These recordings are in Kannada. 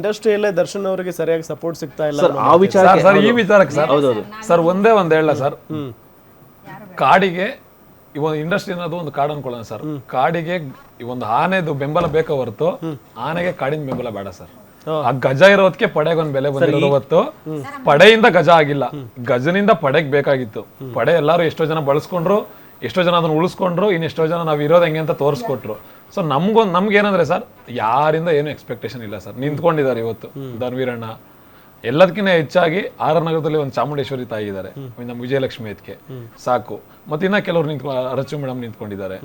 ಇಂಡಸ್ಟ್ರಿಯಲ್ಲೇ ದರ್ಶನ್ ಅವರಿಗೆ ಸರಿಯಾಗಿ ಸಪೋರ್ಟ್ ಸಿಗ್ತಾ ಇಲ್ಲ ಸರ್ ಆ ವಿಚಾರ ಸರ್ ಈ ವಿಚಾರಕ್ಕೆ ಸರ್. ಹೌದೌದು ಸರ್ ಒಂದೇ ಒಂದು ಹೇಳ ಸರ್. ಕಾಡಿಗೆ ಈ ಒಂದು ಇಂಡಸ್ಟ್ರಿ ಅನ್ನೋದು ಒಂದು ಕಾಡು ಅನ್ಕೊಳ್ಳೋಣ ಸರ್. ಕಾಡಿಗೆ ಈ ಒಂದು ಆನೆದು ಬೆಂಬಲ ಬೇಕೋ ಹೊರತು ಆನೆಗೆ ಕಾಡಿನ ಬೆಂಬಲ ಬೇಡ ಸರ್. ಆ ಗಜ ಇರೋದಕ್ಕೆ ಪಡೆಗೊಂದು ಬೆಲೆ ಬಂದಿರೋದು ಹೊತ್ತು ಪಡೆಯಿಂದ ಗಜ ಆಗಿಲ್ಲ. ಗಜನಿಂದ ಪಡೆಗ್ ಬೇಕಾಗಿತ್ತು. ಪಡೆ ಎಲ್ಲಾರು ಎಷ್ಟೋ ಜನ ಬಳಸ್ಕೊಂಡ್ರು ಎಷ್ಟೋ ಜನ ಅದನ್ನ ಉಳಿಸ್ಕೊಂಡ್ರು ಇನ್ನು ಎಷ್ಟೋ ಜನ ನಾವ್ ಇರೋದ್ ಹೆಂಗೆ ಅಂತ ತೋರಿಸ್ಕೊಟ್ರು. ಸೊ ನಮ್ಗೊಂದು ನಮ್ಗೆ ಏನಂದ್ರೆ ಸರ್ ಯಾರಿಂದ ಏನು ಎಕ್ಸ್ಪೆಕ್ಟೇಷನ್ ಇಲ್ಲ ಸರ್ ನಿಂತ್ಕೊಂಡಿದ್ದಾರೆ ಇವತ್ತು ಧನ್ವೀರಣ್ಣ ಎಲ್ಲದಕ್ಕಿಂತ ಹೆಚ್ಚಾಗಿ ಆರ್ ಆರ್ ನಗರದಲ್ಲಿ ಒಂದು ಚಾಮುಂಡೇಶ್ವರಿ ತಾಯಿ ಇದ್ದಾರೆ. ನಮ್ಮ ವಿಜಯಲಕ್ಷ್ಮಿ ಅದಕ್ಕೆ ಸಾಕು. ಮತ್ತೆ ಇನ್ನ ಕೆಲವ್ರು ನಿಂತ್ಕೊ ರಚು ಮೇಡಮ್ ನಿಂತ್ಕೊಂಡಿದ್ದಾರೆ.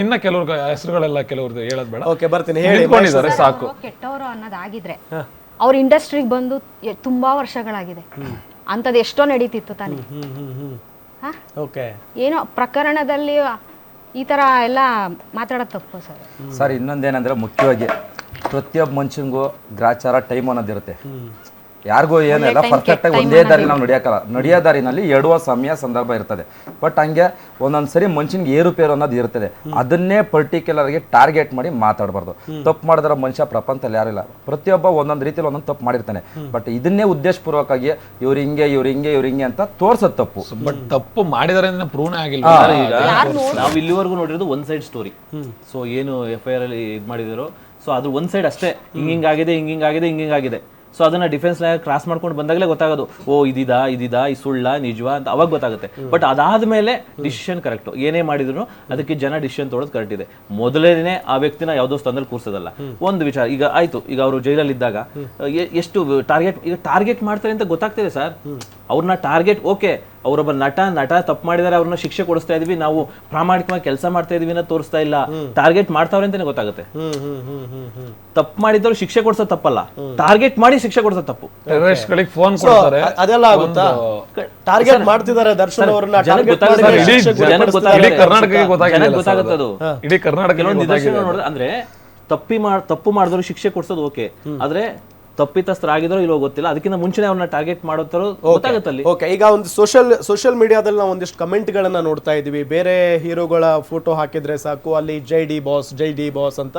ಇನ್ನ ಕೆಲವ್ರ ಹೆಸರುಗಳೆಲ್ಲ ಕೆಲವ್ರದ್ದು ಹೇಳೋದು ಬೇಡ. ಓಕೆ ಬರ್ತೀನಿ. ಹೇಳಿ ನಿಂತ್ಕೊಂಡಿದ್ದಾರೆ ಸಾಕು. ಕೆಟ್ಟವರು ಅನ್ನೋದಾಗಿದ್ರೆ ಅವ್ರ ಇಂಡಸ್ಟ್ರಿಗೆ ಬಂದು ಎ- ತುಂಬಾ ವರ್ಷಗಳಾಗಿದೆ. ಅಂಥದ್ದು ಎಷ್ಟೋ ನಡೀತಿತ್ತು ತಾನೆ. ಏನೋ ಪ್ರಕರಣದಲ್ಲಿ ಈ ಥರ ಎಲ್ಲ ಮಾತಾಡೋದು ತಪ್ಪು ಸರ್. ಸರ್ ಇನ್ನೊಂದೇನಂದ್ರೆ ಮುಖ್ಯವಾಗಿ ಪ್ರತಿಯೊಬ್ಬ ಮನುಷ್ಯನಿಗೂ ಗ್ರಾಚಾರ ಟೈಮ್ ಅನ್ನೋದಿರುತ್ತೆ. ಯಾರಿಗೂ ಏನಿಲ್ಲ ಪರ್ಫೆಕ್ಟ್ ಆಗಿ ಒಂದೇ ದಾರಿ ನಾವು ನಡೆಯೋಕ್ಕಲ್ಲ ನಡೆಯೋ ದಾರಿನಲ್ಲಿ ಎಡುವ ಸಮಯ ಸಂದರ್ಭ ಇರ್ತದೆ. ಬಟ್ ಹಂಗೆ ಒಂದೊಂದ್ ಸರಿ ಮನುಷ್ಯನಿಗೆ ಏರುಪೇರು ಅನ್ನೋದು ಇರ್ತದೆ. ಅದನ್ನೇ ಪರ್ಟಿಕ್ಯುಲರ್ ಆಗಿ ಟಾರ್ಗೆಟ್ ಮಾಡಿ ಮಾತಾಡಬಾರ್ದು. ತಪ್ಪು ಮಾಡಿದ್ರೆ ಮನುಷ್ಯ ಪ್ರಪಂಚದಲ್ಲಿ ಇಲ್ಲ. ಪ್ರತಿಯೊಬ್ಬ ಒಂದೊಂದು ರೀತಿಯಲ್ಲಿ ಒಂದೊಂದು ತಪ್ಪು ಮಾಡಿರ್ತಾನೆ. ಬಟ್ ಇದನ್ನೇ ಉದ್ದೇಶಪೂರ್ವಕವಾಗಿ ಇವ್ರು ಹಿಂಗೆ ಇವ್ರು ಹಿಂಗೆ ಇವ್ರು ಹಿಂಗೆ ಅಂತ ತೋರ್ಸೋದು ತಪ್ಪು. ಬಟ್ ತಪ್ಪು ಮಾಡಿದಾರೆ ಪ್ರೂಣ ಆಗಿಲ್ಲ. ನಾವು ಇಲ್ಲಿವರೆಗೂ ನೋಡಿರೋದು ಒನ್ ಸೈಡ್ ಸ್ಟೋರಿ ಸೊ ಏನು ಎಫ್ ಐ ಆರ್ ಅಲ್ಲಿ ಇದು ಮಾಡಿದಾರೋ. ಸೊ ಅದು ಒನ್ ಸೈಡ್ ಅಷ್ಟೇ. ಹಿಂಗಿಂಗ್ ಆಗಿದೆ ಹಿಂಗಿಂಗ್ ಆಗಿದೆ ಹಿಂಗ್ ಹಿಂಗಾಗಿದೆ ಸೊ ಅದನ್ನ ಡಿಫೆನ್ಸ್ ಲೈನ್ ಕ್ರಾಸ್ ಮಾಡ್ಕೊಂಡು ಬಂದಾಗಲೇ ಗೊತ್ತಾಗೋದು. ಓ ಇದಿದಾ ಇದಿದಾ ಈ ಸುಳ್ಳ ನಿಜವಾ ಅಂತ ಅವಾಗ ಗೊತ್ತಾಗುತ್ತೆ. ಬಟ್ ಅದಾದ್ಮೇಲೆ ಡಿಸಿಷನ್ ಕರೆಕ್ಟ್ ಏನೇ ಮಾಡಿದ್ರು ಅದಕ್ಕೆ ಜನ ಡಿಸಿಷನ್ ತೊಗೊಳೋದು ಕರೆಕ್ಟ್ ಇದೆ. ಮೊದಲೇನೆ ಆ ವ್ಯಕ್ತಿನ ಯಾವುದೋ ಸ್ಥಾನದಲ್ಲಿ ಕೂರ್ಸೋದಲ್ಲ. ಒಂದು ವಿಚಾರ ಈಗ ಆಯ್ತು ಈಗ ಅವರು ಜೈಲಲ್ಲಿ ಇದ್ದಾಗ ಎಷ್ಟು ಟಾರ್ಗೆಟ್ ಈಗ ಟಾರ್ಗೆಟ್ ಮಾಡ್ತಾರೆ ಅಂತ ಗೊತ್ತಾಗ್ತಿದೆ ಸರ್ ಅವ್ರನ್ನ ಟಾರ್ಗೆಟ್ ಓಕೆ ಅವರೊಬ್ಬ ನಟ ನಟ ತಪ್ಪು ಮಾಡಿದಾರೆ ಅವ್ರನ್ನ ಶಿಕ್ಷೆ ಕೊಡಿಸ್ತಾ ಇದೀವಿ ನಾವು ಪ್ರಾಮಾಣಿಕವಾಗಿ ಕೆಲಸ ಮಾಡ್ತಾ ಇದೀವಿ ಅನ್ನೋ ತೋರಿಸ್ತಾ ಇಲ್ಲ. ಟಾರ್ಗೆಟ್ ಮಾಡ್ತಾವ್ರೆ ಅಂತಾನೆ ಗೊತ್ತಾಗುತ್ತೆ. ತಪ್ಪು ಮಾಡಿದವ್ರು ಶಿಕ್ಷೆ ಕೊಡ್ಸೋ ತಪ್ಪಲ್ಲ. ಟಾರ್ಗೆಟ್ ಮಾಡಿ ಶಿಕ್ಷೆ ಕೊಡ್ಸೋ ತಪ್ಪು. ಫೋನ್ ಕೊಡ್ತಾರೆ. ಅದೆಲ್ಲ ಆಗುತ್ತಾ? ಟಾರ್ಗೆಟ್ ಮಾಡ್ತಿದ್ದಾರೆ ದರ್ಶನ್ ಅವ್ರನ್ನ ಗೊತ್ತಾಗುತ್ತೆ ಅದು. ಇಡೀ ಕರ್ನಾಟಕ ಕೆಲವೊಂದು ನಿದರ್ಶನ ನೋಡಿದ್ರೆ ಅಂದ್ರೆ ತಪ್ಪಿ ಮಾಡ್ ತಪ್ಪು ಮಾಡಿದ್ರು ಶಿಕ್ಷೆ ಕೊಡ್ಸೋದು ಓಕೆ ಆದ್ರೆ ತಪ್ಪಿತಸ್ಥರಾಗಿದ್ರೋ ಇಲ್ಲೋ ಗೊತ್ತಿಲ್ಲ. ಅದಕ್ಕಿಂತ ಮುಂಚೆ ಅವ್ರನ್ನ ಟಾರ್ಗೆಟ್ ಮಾಡೋತರ ಗೊತ್ತಾಗುತ್ತಲ್ಲಿ ಓಕೆ ಈಗ ಒಂದು ಸೋಷಿಯಲ್ ಸೋಷಿಯಲ್ ಮೀಡಿಯಾದಲ್ಲಿ ನಾವು ಒಂದಿಷ್ಟು ಕಮೆಂಟ್ಗಳನ್ನ ನೋಡ್ತಾ ಇದ್ದೀವಿ. ಬೇರೆ ಹೀರೋಗಳ ಫೋಟೋ ಹಾಕಿದ್ರೆ ಸಾಕು. ಅಲ್ಲಿ ಜೈ ಡಿ ಬಾಸ್ ಜೈ ಡಿ ಬಾಸ್ ಅಂತ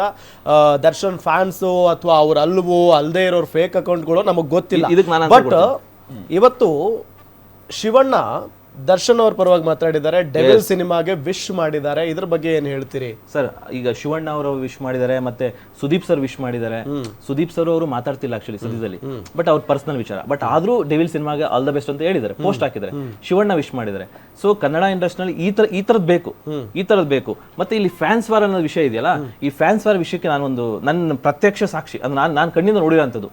ದರ್ಶನ್ ಫ್ಯಾನ್ಸು ಅಥವಾ ಅವ್ರ ಅಲ್ವೋ ಅಲ್ಲದೆ ಇರೋರ್ ಫೇಕ್ ಅಕೌಂಟ್ಗಳು ನಮಗೆ ಗೊತ್ತಿಲ್ಲ. ಇದಕ್ಕೆ ನಾನು ಬಟ್ ಇವತ್ತು ಶಿವಣ್ಣ ದರ್ಶನ್ ಅವ್ರ ಪರವಾಗಿ ಮಾತಾಡಿದ್ದಾರೆ. ಡೆವಿಲ್ ಸಿನಿಮಾಗೆ ವಿಶ್ ಮಾಡಿದ್ದಾರೆ. ಇದ್ರ ಬಗ್ಗೆ ಏನ್ ಹೇಳ್ತೀರಿ? ಸರ್ ಈಗ ಶಿವಣ್ಣ ಅವರು ವಿಶ್ ಮಾಡಿದ್ದಾರೆ ಮತ್ತೆ ಸುದೀಪ್ ಸರ್ ವಿಶ್ ಮಾಡಿದ್ದಾರೆ. ಸುದೀಪ್ ಸರ್ ಅವರು ಮಾತಾಡ್ತಿಲ್ಲ ಆಕ್ಚುಲಿ ಸದ್ಯದಲ್ಲಿ. ಬಟ್ ಅವ್ರ ಪರ್ಸನಲ್ ವಿಚಾರ. ಬಟ್ ಆದ್ರೂ ಡೆವಿಲ್ ಸಿನಿಮಾಗೆ ಆಲ್ ದ ಬೆಸ್ಟ್ ಅಂತ ಹೇಳಿದ್ದಾರೆ. ಪೋಸ್ಟ್ ಹಾಕಿದ್ದಾರೆ. ಶಿವಣ್ಣ ವಿಶ್ ಮಾಡಿದ್ದಾರೆ. ಸೊ ಕನ್ನಡ ಇಂಡಸ್ಟ್ರಿನಲ್ಲಿ ಈ ತರ ಈ ತರದ್ ಬೇಕು. ಈ ತರದ್ ಬೇಕು. ಮತ್ತೆ ಇಲ್ಲಿ ಫ್ಯಾನ್ಸ್ ವಾರ್ ಅನ್ನೋ ವಿಷಯ ಇದೆಯಲ್ಲ ಈ ಫ್ಯಾನ್ಸ್ ವಾರ್ ವಿಷಯಕ್ಕೆ ನಾನೊಂದು ನನ್ನ ಪ್ರತ್ಯಕ್ಷ ಸಾಕ್ಷಿ. ಅದು ನಾನು ನಾನು ಕಣ್ಣಿಂದ ನೋಡಿರೋಂಥದ್ದು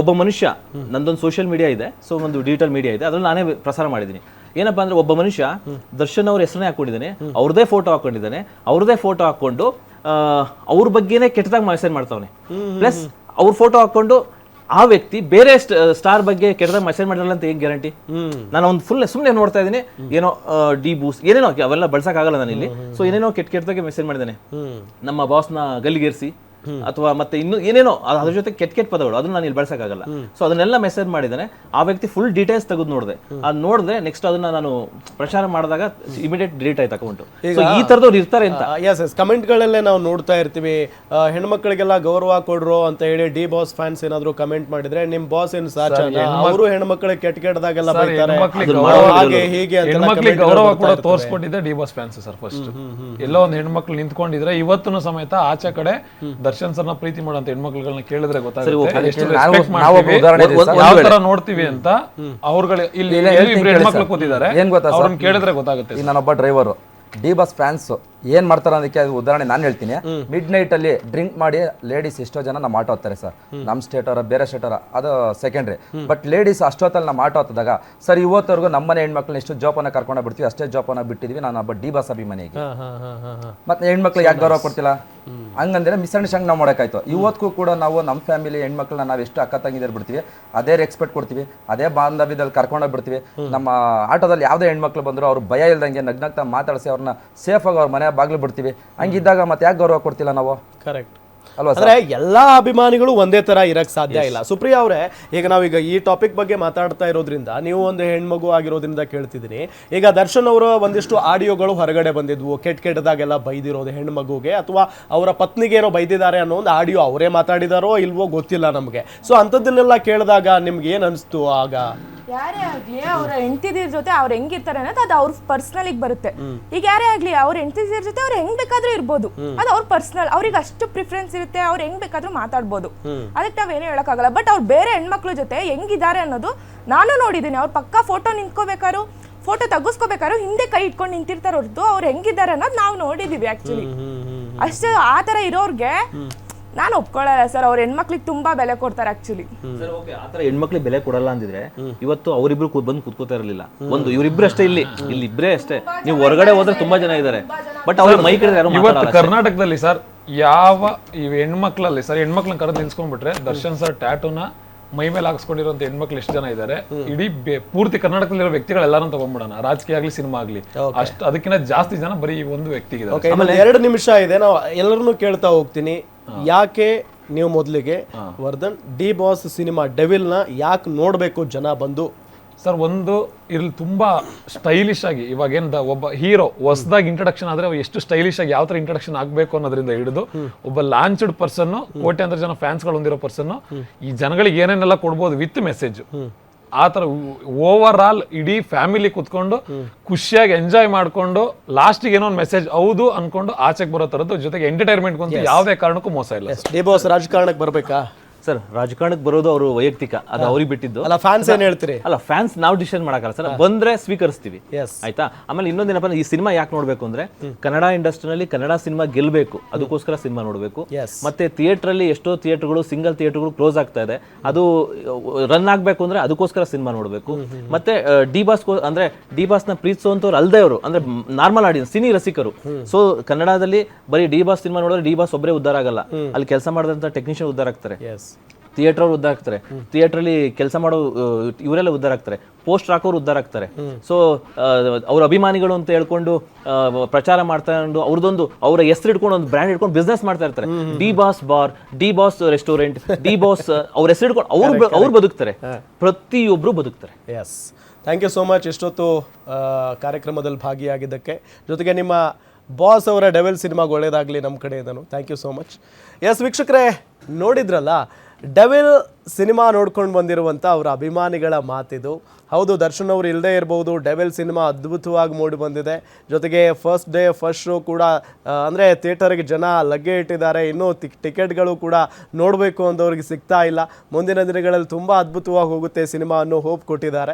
ಒಬ್ಬ ಮನುಷ್ಯ ನಂದೊಂದು ಸೋಷಿಯಲ್ ಮೀಡಿಯಾ ಇದೆ. ಸೊ ಒಂದು ಡಿಜಿಟಲ್ ಮೀಡಿಯಾ ಇದೆ. ಅದ್ರಲ್ಲಿ ನಾನೇ ಪ್ರಸಾರ ಮಾಡಿದ್ದೀನಿ. ಏನಪ್ಪಾ ಅಂದ್ರೆ ಒಬ್ಬ ಮನುಷ್ಯ ದರ್ಶನ್ ಅವ್ರ ಹೆಸರನ್ನೇ ಹಾಕೊಂಡಿದ್ದಾನೆ ಅವ್ರದೇ ಫೋಟೋ ಹಾಕೊಂಡಿದ್ದಾನೆ ಅವ್ರದೇ ಫೋಟೋ ಹಾಕೊಂಡು ಅವ್ರ ಬಗ್ಗೆನೇ ಕೆಟ್ಟದಾಗಿ ಮೆಸೇಜ್ ಮಾಡ್ತಾವನೆ. ಪ್ಲಸ್ ಅವ್ರ ಫೋಟೋ ಹಾಕೊಂಡು ಆ ವ್ಯಕ್ತಿ ಬೇರೆ ಸ್ಟಾರ್ ಬಗ್ಗೆ ಕೆಟ್ಟದಾಗ ಮೆಸೇಜ್ ಮಾಡಿರಲ್ಲ ಅಂತ ಏನ್ ಗ್ಯಾರಂಟಿ ನಾನು ಒಂದು ಫುಲ್ ಸುಮ್ಮನೆ ನೋಡ್ತಾ ಇದ್ದೀನಿ ಏನೋ ಡಿ ಬೂಸ್ ಏನೇನೋ ಅವೆಲ್ಲ ಬಳಸಕ್ಕಾಗಲ್ಲ ನಾನು ಇಲ್ಲಿ ಸೊ ಏನೇನೋ ಕೆಟ್ಟ ಕೆಟ್ಟದಾಗೆ ಮೆಸೇಜ್ ಮಾಡಿದ್ದಾನೆ ನಮ್ಮ ಬಾಸ್ನ ಗಲ್ಲಿಗೇರಿಸಿ ಅಥವಾ ಮತ್ತೆ ಇನ್ನು ಏನೇನೋ ಅದ್- ಅದ್ರ ಜೊತೆ ಕೆಟ್ಟ ಕೆಟ್ಟ ಪದಗಳು ಅದನ್ನ ನಾನು ಇಲ್ಲಿ ಬಳಸಕ್ಕಾಗಲ್ಲ. ಸೊ ಅದನ್ನೆಲ್ಲ ಮೆಸೇಜ್ ಮಾಡಿದ್ದಾನೆ ಆ ವ್ಯಕ್ತಿ ಫುಲ್ ಡೀಟೇಲ್ಸ್ ತೆಗೆದು ನೋಡಿದೆ. ಅದ್ ನೋಡಿದ್ರೆ ನೆಕ್ಸ್ಟ್ ಅದನ್ನ ನಾನು ಪ್ರಚಾರ ಮಾಡಿದಾಗ ಇಮಿಡಿಯೇಟ್ ಡಿಲೀಟ್ ಆಯ್ತು ಅಕೌಂಟ್ ಸೊ ಈ ತರದವ್ರು ಇರ್ತಾರೆ ಅಂತ. ಎಸ್ ಎಸ್ ಕಮೆಂಟ್ಗಳಲ್ಲೇ ನಾವು ನೋಡ್ತಾ ಇರ್ತೀವಿ. ಆ, ಹೆಣ್ಮಕ್ಳಿಗೆಲ್ಲ ಗೌರವ ಕೊಡ್ರು ಅಂತ ಹೇಳಿ ಡಿ ಬಾಸ್ ಫ್ಯಾನ್ಸ್ ಏನಾದ್ರು ಕಮೆಂಟ್ ಮಾಡಿದ್ರೆ ನಿಮ್ ಬಾಸ್ ಏನ್ ಸಾಚ ಅವರು ಹೆಣ್ಮಕ್ಳಿಗೆ ಕೆಟ್ಟ ಕೆಟ್ಟದಾಗೆಲ್ಲ ಬೈತಾರೆ. ಗೌರವ ಹಾಗೆ ಹೀಗೆ ಹೆಣ್ಮಕ್ಳಿಗೆ ಗೌರವ ಕೂಡ. ತೋರಿಸ್ಕೊಟ್ಟಿದ್ದೆ D boss fans sir first ಎಲ್ಲೋ ಒಂದು ಹೆಣ್ಮಕ್ಳು ನಿಂತ್ಕೊಂಡಿದ್ರೆ ಇವತ್ತು ಸಮೇತ ಆಚೆ ಕಡೆ ದರ್ಶನ್ ಸರ್ನ ಪ್ರೀತಿ ಮಾಡುವಂತ ಹೆಣ್ಮಕ್ಳುಗಳನ್ನ ಕೇಳಿದ್ರೆ ಗೊತ್ತಾಗುತ್ತೆ. ಎಷ್ಟು ನಾವು- ಒಬ್ಬ ಉದಾಹರಣೆ ಇದೆ ಯಾವ ತರ ನೋಡ್ತೀವಿ ಅಂತ ಅವ್ರುಗಳು ಇಲ್ಲಿ ಹೆಣ್ಮಕ್ಳು. ಕೂತಿದ್ದಾರೆ. ಏನ್ ಗೊತ್ತಾ ಸರ್? ಅವ್ರನ್ನ ಕೇಳಿದ್ರೆ ಗೊತ್ತಾಗುತ್ತೆ ನಾನೊಬ್ಬ ಡ್ರೈವರು ಡಿ ಬಸ್ ಫ್ಯಾನ್ಸ್ ಏನ್ ಮಾಡ್ತಾರೆ ಅದಕ್ಕೆ ಅದು ಉದಾಹರಣೆ ನಾನು ಹೇಳ್ತೀನಿ. ಮಿಡ್ ನೈಟ್ ಅಲ್ಲಿ ಡ್ರಿಂಕ್ ಮಾಡಿ ಲೇಡೀಸ್ ಎಷ್ಟೋ ಜನ ನಮ್ಮ ಆಟೋ ಹೋಗ್ತಾರೆ ಸರ್. ನಮ್ಮ ಸ್ಟೇಟ್ ಅವರ ಬೇರೆ ಸ್ಟೇಟ್ ಅವರ ಅದು ಸೆಕೆಂಡ್ರಿ ಬಟ್ ಲೇಡೀಸ್ ಅಷ್ಟೊತ್ತಲ್ಲಿ ನಮ್ಮ ಆಟೋ ಹತ್ತದಾಗ ಸರ್ ಇವತ್ತವರೆಗೂ ನಮ್ಮನೆ ಹೆಣ್ಮಕ್ಳನ್ನ ಎಷ್ಟು ಜೋಪಾನ ಕರ್ಕೊಂಡು ಬಿಡ್ತೀವಿ ಅಷ್ಟೇ ಜೋಪಾನ ಬಿಟ್ಟಿದ್ವಿ ನಾನು ಒಬ್ಬ ಡಿ ಬಸ್ ಅಭಿಮಾನಿಗೆ. ಮತ್ತೆ ಹೆಣ್ಮಕ್ಳು ಯಾಕೆ ಗೌರವ ಕೊಡ್ತಿಲ್ಲ? ಹಂಗಂದ್ರೆ ಮಿಸ್ಅಂಡರ್ಸ್ಟ್ಯಾಂಡ್ ನಾವು ಮಾಡೋಕ್ಕಾಯ್ತು. ಇವತ್ತಿಗೂ ಕೂಡ ನಾವು ನಮ್ಮ ಫ್ಯಾಮಿಲಿ ಹೆಣ್ಮಕ್ಳನ್ನ ನಾವು ಎಷ್ಟು ಅಕ್ಕ ತಂಗಿದ್ರೆ ಬಿಡ್ತೀವಿ ಅದೇ ರೆಸ್ಪೆಕ್ಟ್ ಕೊಡ್ತೀವಿ ಅದೇ ಬಾಂಧವ್ಯದಲ್ಲಿ ಕರ್ಕೊಂಡೋಗಿ ಬಿಡ್ತೀವಿ ನಮ್ಮ ಆಟೋದಲ್ಲಿ ಯಾವುದೇ ಹೆಣ್ಮಕ್ಳು ಬಂದರೂ ಅವ್ರು ಭಯ ಇಲ್ದಂಗೆ ನಗ್ನಗ್ತಾ ಮಾತಾಡಿಸಿ ಅವ್ರನ್ನ ಸೇಫಾಗಿ ಅವ್ರ ಮನೆ ಬಾಗ್ಲು ಬಿಡ್ತೀವಿ. ಹಂಗಿದ್ದಾಗ ಮತ್ತೆ ಯಾಕೆ ಗೌರವ ಕೊಡ್ತಿಲ್ಲ ನಾವು? ಕರೆಕ್ಟ್ ಅಲ್ವಾ ಅಂದ್ರೆ ಎಲ್ಲಾ ಅಭಿಮಾನಿಗಳು ಒಂದೇ ತರ ಇರಕ್ ಸಾಧ್ಯ ಇಲ್ಲ. ಸುಪ್ರಿಯಾ ಅವರೇ ಈಗ ನಾವೀಗ ಈ ಟಾಪಿಕ್ ಬಗ್ಗೆ ಮಾತಾಡ್ತಾ ಇರೋದ್ರಿಂದ ನೀವು ಒಂದು ಹೆಣ್ಮಗು ಆಗಿರೋದ್ರಿಂದ ಕೇಳ್ತಿದ್ದೀನಿ. ಈಗ ದರ್ಶನ್ ಅವರ ಒಂದಿಷ್ಟು ಆಡಿಯೋಗಳು ಹೊರಗಡೆ ಬಂದಿದ್ವು. ಕೆಟ್ಟ ಕೆಟ್ಟದಾಗೆಲ್ಲ ಬೈದಿರೋದು ಹೆಣ್ಮಗುಗೆ ಅಥವಾ ಅವರ ಪತ್ನಿಗೆ ಏನೋ ಬೈದಿದ್ದಾರೆ ಅನ್ನೋ ಒಂದು ಆಡಿಯೋ ಅವರೇ ಮಾತಾಡಿದಾರೋ ಇಲ್ವೋ ಗೊತ್ತಿಲ್ಲ ನಮಗೆ. ಸೊ ಅಂಥದ್ದನ್ನೆಲ್ಲ ಕೇಳಿದಾಗ ನಿಮ್ಗೆ ಏನು ಅನಿಸ್ತು ಆಗ? ಯಾರೇ ಆಗ್ಲಿ ಅವ್ರ ಹೆಂಡತಿದಿರ್ ಜೊತೆ ಅವ್ರು ಹೆಂಗಿರ್ತಾರೆ ಅನ್ನೋದು ಅದು ಅವ್ರ ಪರ್ಸನಲಿಗೆ ಬರುತ್ತೆ. ಈಗ ಯಾರೇ ಆಗ್ಲಿ ಅವ್ರ ಹೆಂಡತಿದಿರ್ ಜೊತೆ ಅವ್ರು ಹೆಂಗ್ ಬೇಕಾದ್ರೂ ಇರ್ಬೋದು. ಅದು ಅವ್ರ ಪರ್ಸನಲ್ ಅವ್ರಿಗೆ ಅಷ್ಟು ಪ್ರಿಫರೆನ್ಸ್ ಇರುತ್ತೆ ಅವ್ರು ಹೆಂಗ್ ಬೇಕಾದ್ರೂ ಮಾತಾಡ್ಬೋದು. ಅದಕ್ಕೆ ನಾವೇನು ಹೇಳಕ್ಕಾಗಲ್ಲ. ಬಟ್ ಅವ್ರು ಬೇರೆ ಹೆಣ್ಮಕ್ಳ ಜೊತೆ ಹೆಂಗಿದ್ದಾರೆ ಅನ್ನೋದು ನಾನು ನೋಡಿದ್ದೀನಿ ಅವ್ರ ಪಕ್ಕ ಫೋಟೋ ನಿಂತ್ಕೋಬೇಕಾದ್ರು ಫೋಟೋ ತೆಗಿಸ್ಕೋಬೇಕಾದ್ರು ಹಿಂದೆ ಕೈ ಇಟ್ಕೊಂಡು ನಿಂತಿರ್ತಾರ ಹೊರತು ಅವ್ರು ಹೆಂಗಿದ್ದಾರೆ ಅನ್ನೋದು ನಾವು ನೋಡಿದೀವಿ ಆಕ್ಚುಲಿ ಅಷ್ಟು ಆ ತರ ಇರೋರ್ಗೆ ನಾನು ಒಪ್ಕೊಳ್ಳಲ್ಲ ಸರ್ ಅವ್ರ ಹೆಣ್ಮಕ್ಳಿಗೆ ತುಂಬಾ ಬೆಲೆ ಕೊಡ್ತಾರೆ ಆಕ್ಚುಲಿ ಸರ್ ಓಕೆ ಆತರ ಹೆಣ್ಮಕ್ಳಿಗೆ ಬೆಲೆ ಕೊಡಲ್ಲ ಅಂದಿದ್ರೆ ಇವತ್ತು ಅವರಿಬ್ರು ಕೂತ್ ಬಂದು ಕುತ್ಕೋತಾ ಇರಲಿಲ್ಲ. ಒಂದು ಇವರಿಬ್ರು ಅಷ್ಟೇ ಇಲ್ಲಿ ಇಲ್ಲಿ ಇಬ್ರೇ ಅಷ್ಟೇ ನೀವು ಹೊರಗಡೆ ಹೋದ್ರೆ ತುಂಬಾ ಜನ ಇದ್ದಾರೆ. ಬಟ್ ಅವ್ರ ಮೈ ಕಡೆ ಯಾರು ಇವತ್ತು ಮಾತಾಡಲ್ಲ ಕರ್ನಾಟಕದಲ್ಲಿ ಸರ್ ಯಾವ ಈ ಹೆಣ್ಮಕ್ಳಲ್ಲಿ ಸರ್ ಹೆಣ್ಮಕ್ಳನ್ನ ಕರೆದು ನಿಲ್ಸ್ಕೊಂಡ್ಬಿಟ್ರೆ ದರ್ಶನ್ ಸರ್ ಟ್ಯಾಟೂನ ಮೈ ಮೇಲೆ ಹಾಕ್ಸ್ಕೊಂಡಿರುವಂತ ಹೆಣ್ಮಕ್ಳು ಎಷ್ಟು ಜನ ಇದ್ದಾರೆ? ಇಡೀ ಬೆ- ಪೂರ್ತಿ ಕರ್ನಾಟಕದಲ್ಲಿರೋ ವ್ಯಕ್ತಿಗಳೆಲ್ಲರೂ ತಗೊಂಡ್ಬಿಡೋಣ. ರಾಜಕೀಯ ಆಗ್ಲಿ ಸಿನಿಮಾ ಆಗ್ಲಿ. ಅಷ್ಟು ಅದಕ್ಕಿಂತ ಜಾಸ್ತಿ ಜನ ಬರೀ ಈ ಒಂದು ವ್ಯಕ್ತಿಗೆ ಓಕೆ ಎರಡು ನಿಮಿಷ ಇದೆ ನಾವು ಎಲ್ಲರನ್ನೂ ಕೇಳ್ತಾ ಹೋಗ್ತೀನಿ. ಯಾಕೆ ನೀವು ಮೊದಲಿಗೆ ವರ್ಧನ್ ಡಿ ಬಾಸ್ ಸಿನಿಮಾ ಡೆವಿಲ್ನ ಯಾಕೆ ನೋಡಬೇಕು ಜನ ಬಂದು? ಸರ್ ಒಂದು ಇಲ್ಲಿ ತುಂಬಾ ಸ್ಟೈಲಿಶ್ ಆಗಿ ಇವಾಗ ಏನ್ ದ- ಒಬ್ಬ ಹೀರೋ ಹೊಸದಾಗಿ ಇಂಟ್ರಡಕ್ಷನ್ ಆದ್ರೆ ಅವ ಎಷ್ಟು ಸ್ಟೈಲಿಶ್ ಆಗಿ ಯಾವ ತರ ಇಂಟ್ರಡಕ್ಷನ್ ಆಗಬೇಕು ಅನ್ನೋದ್ರಿಂದ ಹಿಡಿದು ಒಬ್ಬ ಲಾಂಚ್ಡ್ ಪರ್ಸನ್ ಕೋಟ್ಯಾಂತರ ಜನ ಫ್ಯಾನ್ಸ್ಗಳು ಹೊಂದಿರೋ ಪರ್ಸನ್ ಈ ಜನಗಳಿಗೆ ಏನೇನೆಲ್ಲ ಕೊಡ್ಬೋದು ವಿತ್ ಮೆಸೇಜ್ ಆ ಥರ ಓವರ್ ಆಲ್ ಇಡೀ ಫ್ಯಾಮಿಲಿ ಕುತ್ಕೊಂಡು ಖುಷಿಯಾಗಿ ಎಂಜಾಯ್ ಮಾಡ್ಕೊಂಡು ಲಾಸ್ಟಿಗೆ ಏನೋ ಒಂದು ಮೆಸೇಜ್ ಹೌದು ಅನ್ಕೊಂಡು ಆಚೆಗೆ ಬರೋ ಥರದ್ದು ಜೊತೆಗೆ ಎಂಟರ್ಟೈನ್ಮೆಂಟ್ ಅಂತ ಯಾವುದೇ ಕಾರಣಕ್ಕೂ ಮೋಸ ಇಲ್ಲ ಡಿ ಬಾಸ್ ರಾಜಕಾರಣಕ್ಕೆ ಬರ್ಬೇಕಾ? ಸರ್ ರಾಜಕಾರಣಕ್ಕೆ ಬರೋದು ಅವರು ವೈಯಕ್ತಿಕ ಅದು ಅವ್ರಿಗೆ ಬಿಟ್ಟಿದ್ದು. ಅಲ್ಲ ಫ್ಯಾನ್ಸ್ ಏನ್ ಹೇಳ್ತೀರಿ? ಅಲ್ಲ ಫ್ಯಾನ್ಸ್ ನಾವು ಡಿಸಿಷನ್ ಮಾಡಕ್ಕಲ್ಲ ಸರ್ ಬಂದ್ರೆ ಸ್ವೀಕರಿಸ್ತೀವಿ. ಎಸ್ ಆಯ್ತಾ? ಆಮೇಲೆ ಇನ್ನೊಂದೇನಪ್ಪ ಅಂದ್ರೆ ಈ ಸಿನಿಮಾ ಯಾಕೆ ನೋಡ್ಬೇಕು ಅಂದ್ರೆ ಕನ್ನಡ ಇಂಡಸ್ಟ್ರಿನಲ್ಲಿ ಕನ್ನಡ ಸಿನಿಮಾ ಗೆಲ್ಲಬೇಕು ಅದಕ್ಕೋಸ್ಕರ ಸಿನಿಮಾ ನೋಡಬೇಕು. ಮತ್ತೆ ಥಿಯೇಟರ್ ಅಲ್ಲಿ ಎಷ್ಟೋ ಥಿಯೇಟರ್ಗಳು ಸಿಂಗಲ್ ಥಿಯೇಟರ್ಗಳು ಕ್ಲೋಸ್ ಆಗ್ತಾ ಇದೆ. ಅದು ರನ್ ಆಗಬೇಕು ಅಂದ್ರೆ ಅದಕ್ಕೋಸ್ಕರ ಸಿನಿಮಾ ನೋಡಬೇಕು. ಮತ್ತೆ ಡಿ ಬಾಸ್ ಅಂದ್ರೆ ಡಿ ಬಾಸ್ನ ಪ್ರೀತಿಸುವಂತವ್ರು ಅಲ್ದೇ ಅವರು ಅಂದ್ರೆ ನಾರ್ಮಲ್ ಆಡಿಯನ್ಸ್ ಸಿನಿ ರಸಿಕರು. ಸೊ ಕನ್ನಡದಲ್ಲಿ ಬರೀ ಡಿ ಬಾಸ್ ಸಿನಿಮಾ ನೋಡಿದ್ರೆ ಡಿ ಬಾಸ್ ಒಬ್ಬರೇ ಉದ್ದಾರ ಆಗಲ್ಲ. ಅಲ್ಲಿ ಕೆಲಸ ಮಾಡಿದಂತ ಟೆಕ್ನಿಷಿಯನ್ ಉದ್ದಾರ ಆಗ್ತಾರೆ. ಥಿಯೇಟರ್ ಅವ್ರು ಉದ್ದಾರ ಆಗ್ತಾರೆ. ಥಿಯೇಟರ್ ಅಲ್ಲಿ ಕೆಲಸ ಮಾಡೋ ಇವರೆಲ್ಲ ಉದ್ದಾರ ಆಗ್ತಾರೆ. ಪೋಸ್ಟರ್ ಹಾಕೋರು ಉದ್ದಾರ ಆಗ್ತಾರೆ. ಸೊ ಅವ್ರ ಅಭಿಮಾನಿಗಳು ಅಂತ ಹೇಳ್ಕೊಂಡು ಪ್ರಚಾರ ಮಾಡ್ತಾ ಇಕೊಂಡು ಅವ್ರದೊಂದು ಅವರ ಹೆಸರು ಇಟ್ಕೊಂಡು ಒಂದು ಬ್ರ್ಯಾಂಡ್ ಇಟ್ಕೊಂಡು ಬಿಸ್ನೆಸ್ ಮಾಡ್ತಾ ಇರ್ತಾರೆ. D boss bar D boss restaurant D boss ಅವ್ರ ಹೆಸರು ಇಟ್ಕೊಂಡು ಅವ್ರು ಅವ್ರು ಬದುಕ್ತಾರೆ. ಪ್ರತಿಯೊಬ್ರು ಬದುಕ್ತಾರೆ. Yes thank you so much ಎಷ್ಟೊತ್ತು ಕಾರ್ಯಕ್ರಮದಲ್ಲಿ ಭಾಗಿಯಾಗಿದ್ದಕ್ಕೆ. ಜೊತೆಗೆ ನಿಮ್ಮ ಬಾಸ್ ಅವರ ಡೆವೆಲ್ ಸಿನಿಮಾಗೆ ಒಳ್ಳೇದಾಗಲಿ ನಮ್ಮ ಕಡೆಯಿಂದನು. Thank you so much yes ವೀಕ್ಷಕರೇ ನೋಡಿದ್ರಲ್ಲ ಡೆವಿಲ್ ಸಿನಿಮಾ ನೋಡ್ಕೊಂಡು ಬಂದಿರುವಂಥ ಅವರ ಅಭಿಮಾನಿಗಳ ಮಾತಿದು. ಹೌದು, ದರ್ಶನ್ ಅವರು ಇಲ್ಲದೇ ಇರ್ಬೋದು, ಡೆವಿಲ್ ಸಿನಿಮಾ ಅದ್ಭುತವಾಗಿ ಮೂಡಿ ಬಂದಿದೆ. ಜೊತೆಗೆ ಫಸ್ಟ್ ಡೇ ಫಸ್ಟ್ ಶೋ ಕೂಡ ಅಂದರೆ ಥಿಯೇಟರ್ಗೆ ಜನ ಲಗ್ಗೆ ಇಟ್ಟಿದ್ದಾರೆ. ಇನ್ನೂ ಟಿಕೆಟ್ಗಳು ಕೂಡ ನೋಡಬೇಕು ಅಂದವ್ರಿಗೆ ಸಿಗ್ತಾ ಇಲ್ಲ. ಮುಂದಿನ ದಿನಗಳಲ್ಲಿ ತುಂಬ ಅದ್ಭುತವಾಗಿ ಹೋಗುತ್ತೆ ಸಿನಿಮಾ ಅನ್ನೋ ಹೋಪ್ ಕೊಟ್ಟಿದ್ದಾರೆ.